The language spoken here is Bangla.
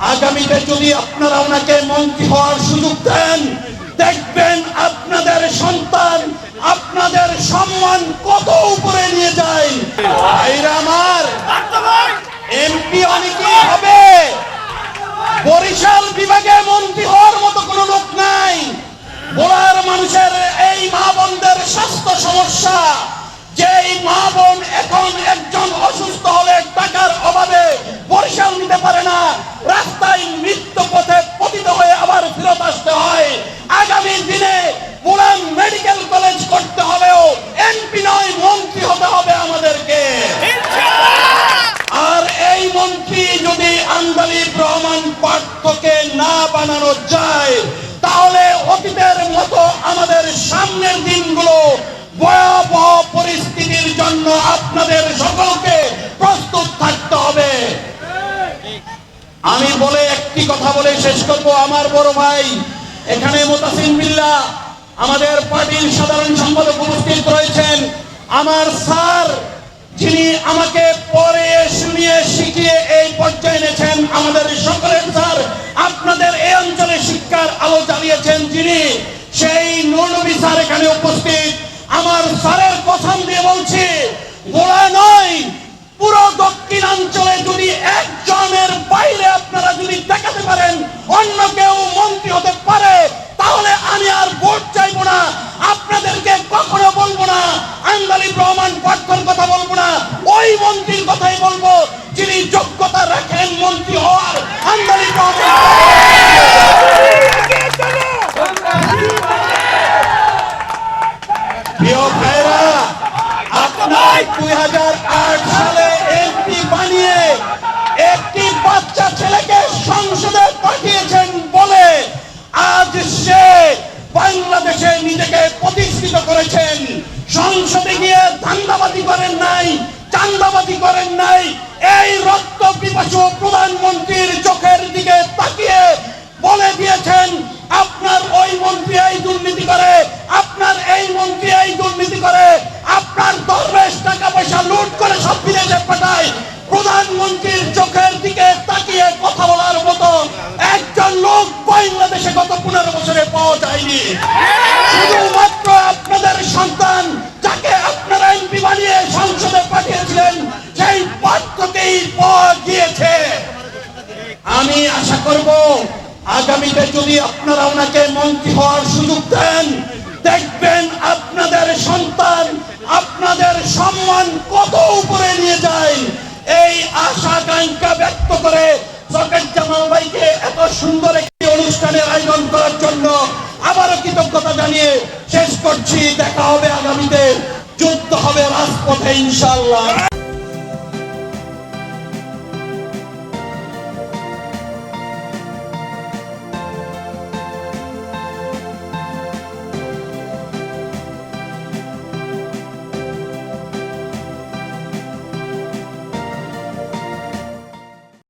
আগামীতে যদি আপনারা ওনাকে মন্ত্রী হওয়ার সুযোগ দেন, দেখবেন আপনাদের সন্তান, আপনাদের সম্মান কত উপরে নিয়ে যায়। আমার, এমপি হবে। বরিশাল বিভাগে মন্ত্রী হওয়ার মতো কোনো লোক নাই। বোলার মানুষের এই মা বোনদের স্বাস্থ্য সমস্যা, যেই মা বোন এখন একজন সামনের দিনগুলো ভয়াবহ পরিস্থিতির জন্য আপনাদের সকলকে প্রস্তুত থাকতে হবে। আমি বলে একটি কথা বলে শেষ করব। আমার বড় ভাই, এখানে মোতাসিম বিল্লা, আমাদের পার্টির সাধারণ সম্পাদক উপস্থিত রয়েছেন। আমার স্যার, যিনি আমাকে পরে শুনিয়ে শিখিয়ে এই পর্যায়ে এনেছেন, আমাদের সকলের স্যার, আপনাদের এই অঞ্চলে শিক্ষার আলো জ্বালিয়েছেন যিনি সেই নুরনবী স্যার এখানে উপস্থিত। আমার স্যারের কসম দিয়ে বলছি গোড়া নয়, পুরো দক্ষিণাঞ্চলে যদি একজনের বাইরে আপনারা যদি দেখাতে পারেন, অন্য কেউ মন্ত্রী হতে পারে, তাহলে আমি আর ভোট চাইব না, আপনাদেরকে কখনো বলব না, আন্দালিব রহমান পাঠকর কথা বলব না, ওই মন্ত্রীর কথাই বলব, যিনি যোগ্যতা রাখেন মন্ত্রী হওয়ার। প্রিয় ভাইরা আপনার দুই হাজার আট সালে এমপি বানিয়ে একটি বাচ্চা ছেলেকে সংসদে পাঠিয়েছেন বলে আজ সে বাংলাদেশে নিজেকে প্রতিষ্ঠিত করেছেন। সংসদে গিয়ে ধান্দাবাদি করেন নাই চান্দাবাদি করেন নাই, এই রক্ত পিপাসু প্রধানমন্ত্রীর চোখের দিকে তাকিয়ে বলে দিয়েছেন সন্তান যাকে আপনারা এমপি বানিয়ে সংসদে পাঠিয়েছিলেন, সেই পাত্রকেই পাওয়া গিয়েছে আমি আশা করব, আগামীতে যদি আপনারা ওনাকে মন্ত্রী হওয়ার সুযোগ দেন, দেখবেন আপনাদের সন্তান আপনাদের সম্মান কত উপরে নিয়ে যায়। এই আশা আকাঙ্ক্ষা ব্যক্ত করে সকেট জামাল ভাইকে এত সুন্দর একটি অনুষ্ঠানের আয়োজন করার জন্য আবারও কৃতজ্ঞতা জানিয়ে শেষ করছি। দেখা হবে আগামীতে। যুদ্ধ হবে রাজপথে ইনশাল্লাহ